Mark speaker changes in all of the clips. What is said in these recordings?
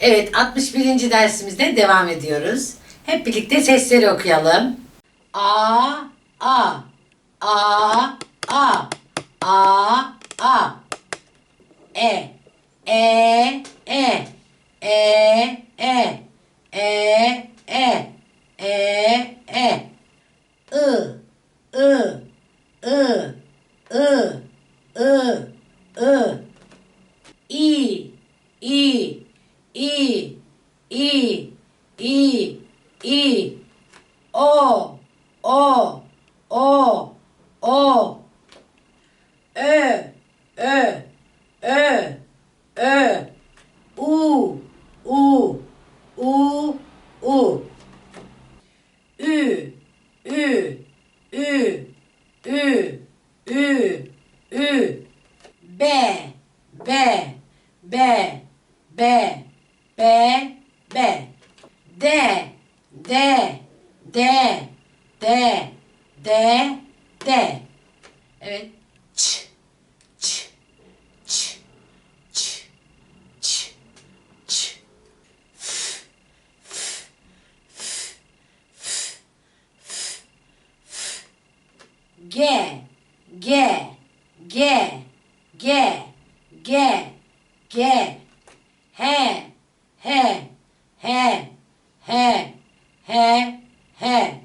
Speaker 1: Evet 61. dersimizde devam ediyoruz. Hep birlikte sesleri okuyalım. A A A A A A E E E E E E E E E I I I I I I İ İ İ İ İ İ O O O O Ö Ö Ö Ö U U U U. Ü Ü Ü Ü Ü Ü B B B B be, be. De, de, de, de, de, de. Evet. Ç, ç, ç, ç, ç, ç. F, f, f, f, f, f. G, g, g, g, g, g. He, 嘿嘿嘿嘿嘿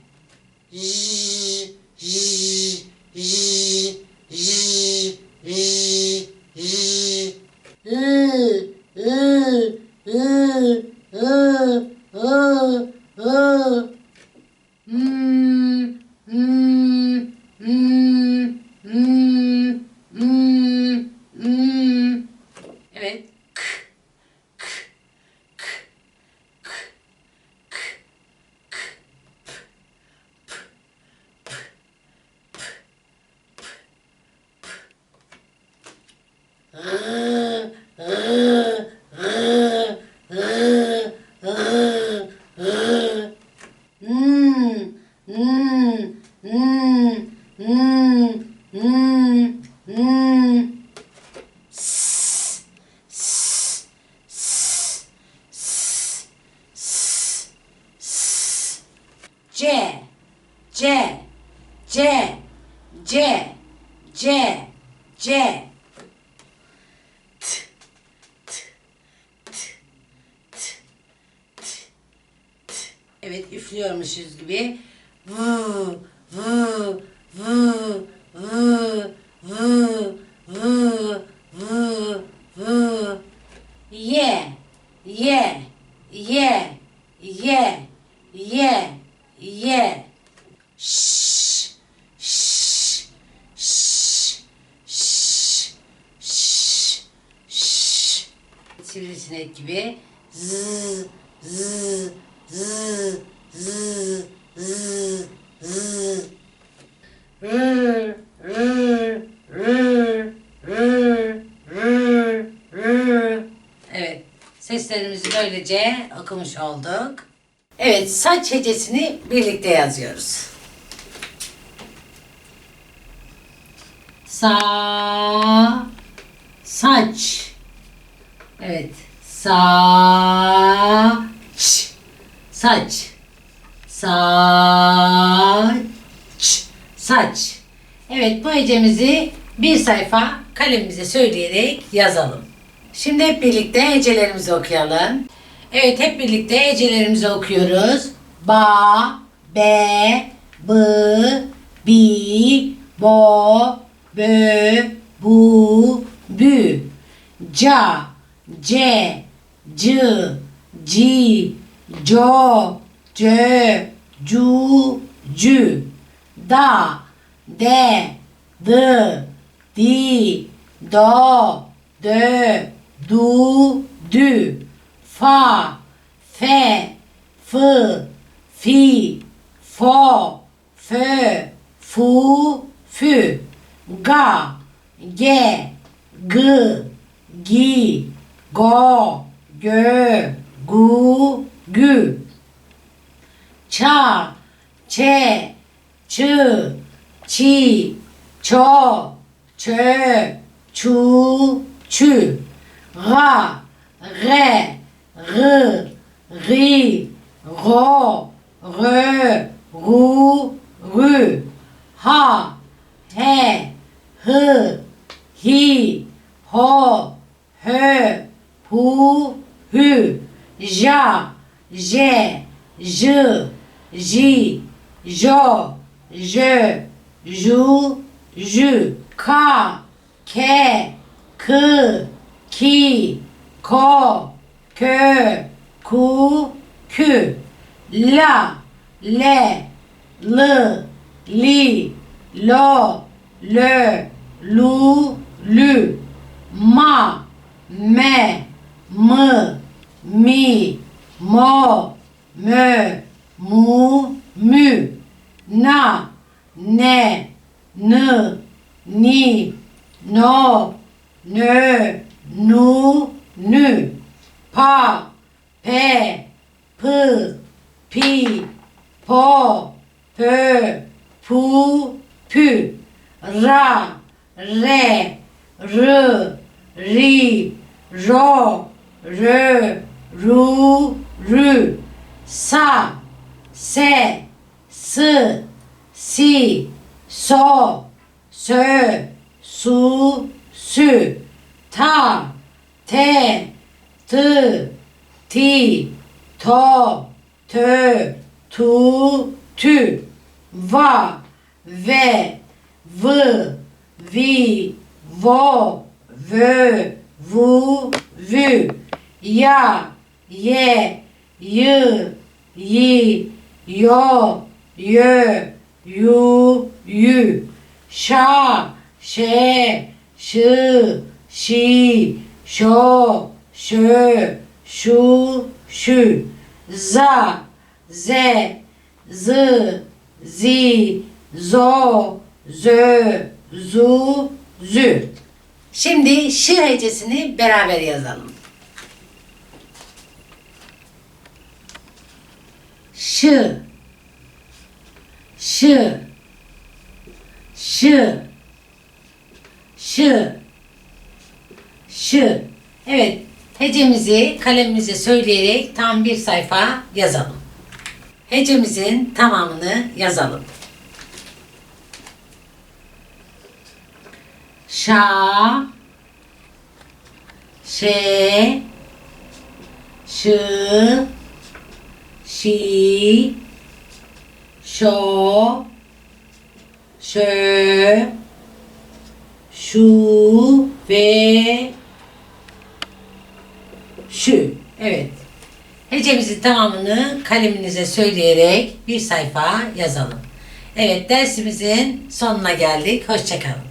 Speaker 1: 咦咦咦咦咦嗯嗯嗯嗯嗯嗯嗯。C, C, C, C, C, C. T, t, t, t, t, t. Evet üflüyormuşuz gibi. Vu, vu, vu, vu, vu, vu, vu, vu. Ye, ye, ye, ye, ye, ye. Ş. Ş. Ş. Ş. Ş. Ş. Sivrisinek gibi. Z. Z. Z. Z. Z. Z. R. R. R. R. Evet. Seslerimizi böylece okumuş olduk. Evet, saç hecesini birlikte yazıyoruz. Sa, saç. Evet, saç, saç, saç, saç. Evet, bu hecemizi bir sayfa kalemimize söyleyerek yazalım. Şimdi hep birlikte hecelerimizi okuyalım. Evet, hep birlikte hecelerimizi okuyoruz. Ba, be, bı, bi, bo, bö, bu, bü. Ca, ce, cı, ci, co, cö, cu, cü. Da, de, dı, di, do, dö, du, dü. Fa, fe, fı, fi, fo, fö, fu, fü. Ga, ge, gı, gi, go, gö, gu, gü. Ça, çe, çı, çi, ço, çö, çu, çü. Ra, re, r, ri, ro, rö, ru, rü, ha, he, hı, hi, ho, hö, hu, hü, ja, je, j, ji, jo, jö, ju, jü, ka, ke, kı, ki, ko, kö, ku, kü, la, le, lı, li, lo, lö, lu, lü, ma, me, mı, mi, mo, mö, mu, mü, na, ne, nı, ni, no, nö, nu, nü, pa, pe, pı, pi, po, pö, pu, pü, ra, re, rı, ri, ro, rö, ru, rü, sa, se, sı, si, so, sö, su, sü, ta, te, tı, ti, to, tö, tu, tü, va, ve, vı, vi, vo, vö, vu, vü, ya, ye, yı, yi, yo, yö, yu, yü, şa, şe, şı, şi, şo, şö, şu, şü, za, ze, zı, zi, zo, zö, zu, zü. Şimdi şı hecesini beraber yazalım. Şı, şı, şı, şı, şı. Evet, hecemizi kalemimize söyleyerek tam bir sayfa yazalım. Hecemizin tamamını yazalım. Şa, şe, şı, şi, şo, şö, şu ve şu. Evet. Hecemizin tamamını kaleminize söyleyerek bir sayfa yazalım. Evet dersimizin sonuna geldik. Hoşçakalın.